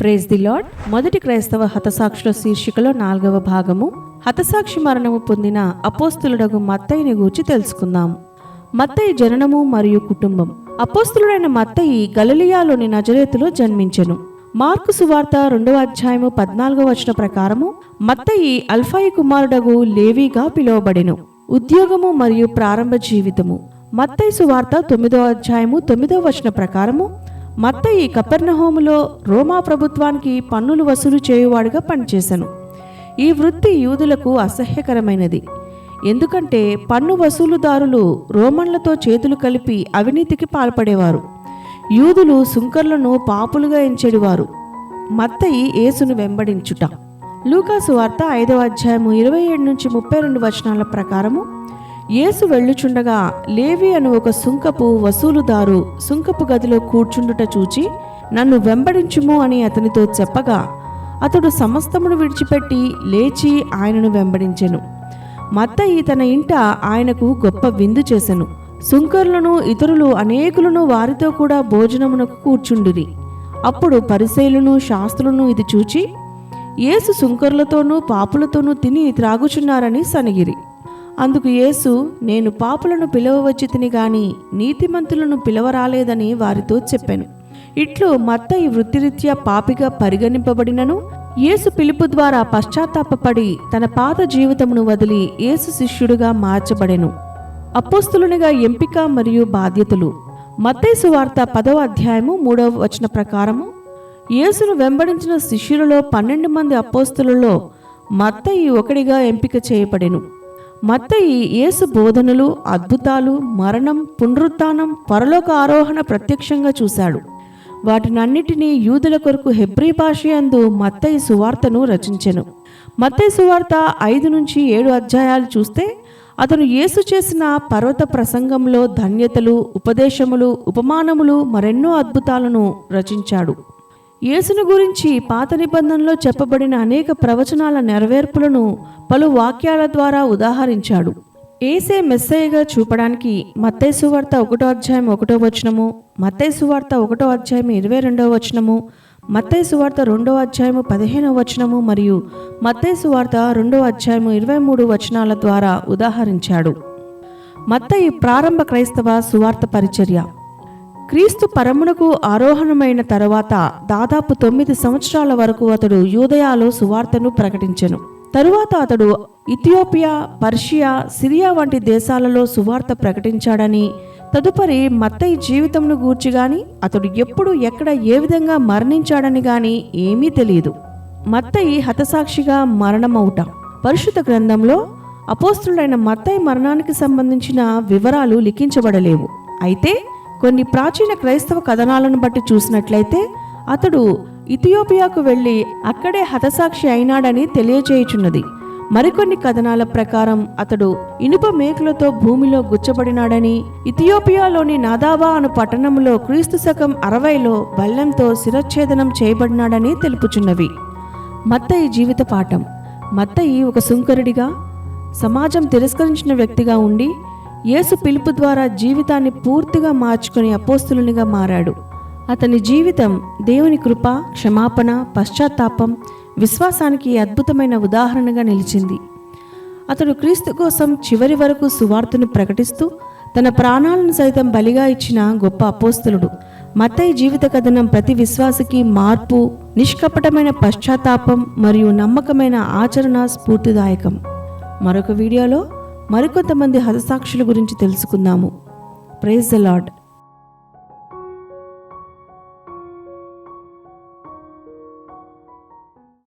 Praise the lord మొదటి క్రైస్తవ హతసాక్షుల శీర్షికలో నాలుగవ భాగము. హతసాక్షి మరణము పొందిన అపోస్తులుడగు మత్తయిని గూర్చి తెలుసుకుందాం. మత్తయ్య జననము మరియు కుటుంబం. అపోస్తులుడైన మత్తయి గలలియాలోని నజరేతులో జన్మించెను. మార్కు సువార్త రెండవ అధ్యాయము పద్నాలుగవ వచన ప్రకారము మత్తయి అల్ఫాయి కుమారుడగు లేవీగా పిలువబడెను. ఉద్యోగము మరియు ప్రారంభ జీవితము. మత్తయి సువార్త తొమ్మిదవ అధ్యాయము తొమ్మిదవ వచన ప్రకారము మత్తయి కపెర్నహోములో రోమా ప్రభుత్వానికి పన్నులు వసూలు చేయువాడుగా పనిచేశాను ఈ వృత్తి యూదులకు అసహ్యకరమైనది. ఎందుకంటే పన్ను వసూలుదారులు రోమన్లతో చేతులు కలిపి అవినీతికి పాల్పడేవారు. యూదులు సుంకర్లను పాపులుగా ఎంచెడివారు. మత్తయి యేసును వెంబడించుట. లూకాసు వార్త ఐదవ అధ్యాయము ఇరవై ఏడు నుంచి ముప్పై రెండు వచనాల ప్రకారము యేసు వెళ్ళుచుండగా లేవి అను ఒక సుంకపు వసూలుదారు సుంకపు గదిలో కూర్చుండుట చూచి నన్ను వెంబడించుము అని అతనితో చెప్పగా అతడు సమస్తమును విడిచిపెట్టి లేచి ఆయనను వెంబడించెను. మత్తయి తన ఇంట ఆయనకు గొప్ప విందు చేసెను. సుంకరులను ఇతరులు అనేకులను వారితో కూడా భోజనమునకు కూర్చుండిరి. అప్పుడు పరిశైలును శాస్త్రులను ఇది చూచి యేసు సుంకరులతోనూ పాపులతోనూ తిని త్రాగుచున్నారని సనిగిరి. అందుకు యేసు నేను పాపులను పిలవవచ్చి తిని గాని నీతిమంతులను పిలవరాలేదని వారితో చెప్పాను. ఇట్లు మత్తయి వృత్తిరీత్యా పాపిగా పరిగణింపబడినను యేసు పిలుపు ద్వారా పశ్చాత్తాపడి తన పాత జీవితమును వదిలి యేసు శిష్యుడిగా మార్చబడెను. అపోస్తులునిగా ఎంపిక మరియు బాధ్యతలు. మత్తయి వార్త పదవ అధ్యాయము మూడవ వచన ప్రకారము యేసును వెంబడించిన శిష్యులలో పన్నెండు మంది అపోస్తులలో మత్తయి ఒకడిగా ఎంపిక చేయబడెను. మత్తయి యేసు బోధనలు అద్భుతాలు మరణం పునరుత్నం పరలోక ఆరోహణ ప్రత్యక్షంగా చూశాడు. వాటినన్నిటినీ యూదుల కొరకు హెబ్రీ భాషయందు మత్తయి సువార్తను రచించెను. మత్తయి సువార్త ఐదు నుంచి ఏడు అధ్యాయాలు చూస్తే అతను యేసు చేసిన పర్వత ప్రసంగంలో ధన్యతలు ఉపదేశములు ఉపమానములు మరెన్నో అద్భుతాలను రచించాడు. యేసును గురించి పాత నిబంధనలో చెప్పబడిన అనేక ప్రవచనాల నెరవేర్పులను పలు వాక్యాల ద్వారా ఉదాహరించాడు. ఏసే మెస్సయ్యగా చూపడానికి మత్తైసు వార్త ఒకటో అధ్యాయం ఒకటో వచనము మత్తైసు వార్త ఒకటో అధ్యాయం ఇరవై రెండవ వచనము మత్తైసు వార్త రెండో అధ్యాయము పదిహేనవ వచనము మరియు మత్తైసు వార్త రెండో అధ్యాయము ఇరవై మూడు వచనాల ద్వారా ఉదాహరించాడు. మత్తయి ప్రారంభ క్రైస్తవ సువార్త పరిచర్య. క్రీస్తు పరమునకు ఆరోహణమైన తరువాత దాదాపు తొమ్మిది సంవత్సరాల వరకు అతడు యూదయాలో సువార్తను ప్రకటించెను. తరువాత అతడు ఇథియోపియా పర్షియా సిరియా వంటి దేశాలలో సువార్త ప్రకటించాడని తదుపరి మత్తయి జీవితంను గూర్చి గాని అతడు ఎప్పుడు ఎక్కడ ఏ విధంగా మరణించాడని గాని ఏమీ తెలియదు. మత్తయి హతసాక్షిగా మరణమవుట పరిశుద్ధ గ్రంథంలో అపోస్తుడైన మత్తయి మరణానికి సంబంధించిన వివరాలు లిఖించబడలేవు. అయితే కొన్ని ప్రాచీన క్రైస్తవ కథనాలను బట్టి చూసినట్లయితే అతడు ఇథియోపియాకు వెళ్ళి అక్కడే హతసాక్షి అయినాడని తెలియచేయుచున్నది. మరికొన్ని కథనాల ప్రకారం అతడు ఇనుప మేకులతో భూమిలో గుచ్చబడినాడని ఇథియోపియాలోని నాదాబా అను పట్టణంలో క్రీస్తు శకం అరవైలో బల్లెంతో శిరచ్ఛేదనం చేయబడినాడని తెలుపుచున్నవి. మత్తయి జీవిత పాఠం. మత్తయి ఒక సుంకరుడిగా సమాజం తిరస్కరించిన వ్యక్తిగా ఉండి యేసు పిలుపు ద్వారా జీవితాన్ని పూర్తిగా మార్చుకుని అపోస్తులునిగా మారాడు. అతని జీవితం దేవుని కృప క్షమాపణ పశ్చాత్తాపం విశ్వాసానికి అద్భుతమైన ఉదాహరణగా నిలిచింది. అతడు క్రీస్తు కోసం చివరి వరకు సువార్తను ప్రకటిస్తూ తన ప్రాణాలను సైతం బలిగా ఇచ్చిన గొప్ప అపోస్తులుడు. మతయ్య జీవిత కథనం ప్రతి విశ్వాసకి మార్పు నిష్కపటమైన పశ్చాత్తాపం మరియు నమ్మకమైన ఆచరణ స్ఫూర్తిదాయకం. మరొక వీడియోలో మరికొంతమంది హతసాక్షుల గురించి తెలుసుకుందాము. Praise the lord